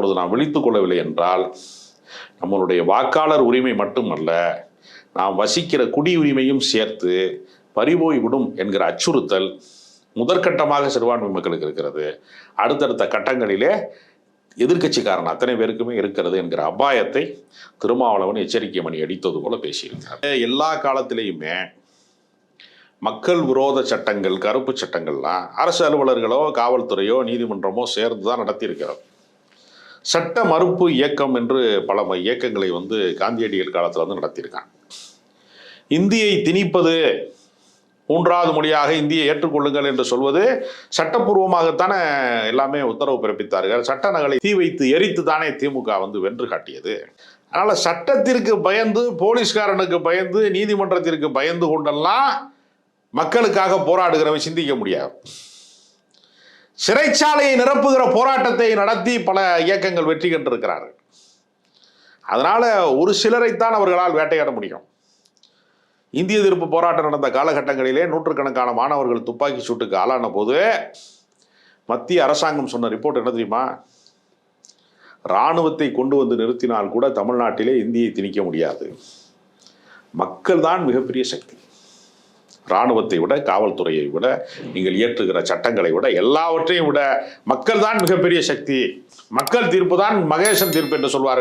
அப்பொழுது நாம் விழித்து கொள்ளவில்லை என்றால் நம்மளுடைய வாக்காளர் உரிமை மட்டுமல்ல நாம் வசிக்கிற குடியுரிமையும் சேர்த்து பறிபோய் விடும் என்கிற அச்சுறுத்தல் முதற்கட்டமாக சிறுபான்மை மக்களுக்கு இருக்கிறது. அடுத்தடுத்த கட்டங்களிலே எதிர்கட்சிக்காரன் அத்தனை பேருக்குமே இருக்கிறது என்கிற அபாயத்தை திருமாவளவன் எச்சரிக்கை மணி அடித்தது போல பேசியிருக்கிறார். எல்லா காலத்திலையுமே மக்கள் விரோத சட்டங்கள் கருப்பு சட்டங்கள்லாம் அரசு அலுவலர்களோ காவல்துறையோ நீதிமன்றமோ சேர்ந்து தான் நடத்தியிருக்கிறது சட்ட மறுப்பு இயக்கம் என்று பல இயக்கங்களை வந்து காந்தியடிகள் காலத்தில் வந்து நடத்தியிருக்காங்க. இந்தியை திணிப்பது மூன்றாவது மொழியாக இந்தியை ஏற்றுக்கொள்ளுங்கள் என்று சொல்வது சட்டப்பூர்வமாகத்தானே எல்லாமே உத்தரவு பிறப்பித்தார்கள். சட்ட நகலை தீ வைத்து எரித்து தானே திமுக வந்து வென்று காட்டியது. அதனால் சட்டத்திற்கு பயந்து போலீஸ்காரனுக்கு பயந்து நீதிமன்றத்திற்கு பயந்து கொண்டெல்லாம் மக்களுக்காக போராடுகிறவன் சிந்திக்க முடியாது. சிறைச்சாலையை நிரப்புகிற போராட்டத்தை நடத்தி பல இயக்கங்கள் வெற்றி கண்டிருக்கிறார்கள். அதனால ஒரு சிலரைத்தான் அவர்களால் வேட்டையாட முடியும். இந்திய எதிர்ப்பு போராட்டம் நடந்த காலகட்டங்களிலே நூற்றுக்கணக்கான மாணவர்கள் துப்பாக்கி சூட்டுக்கு ஆளான போது மத்திய அரசாங்கம் சொன்ன ரிப்போர்ட் என்ன தெரியுமா? இராணுவத்தை கொண்டு வந்து நிறுத்தினால் கூட தமிழ்நாட்டிலே இந்தியை திணிக்க முடியாது. மக்கள் தான் மிகப்பெரிய சக்தி. இராணுவத்தை விட காவல்துறையை விட நீங்கள் இயற்றுகிற சட்டங்களை விட எல்லாவற்றையும் விட மக்கள் தான் மிகப்பெரிய சக்தி. மக்கள் தீர்ப்பு தான் மகேசன் தீர்ப்பு என்று சொல்வார்கள்.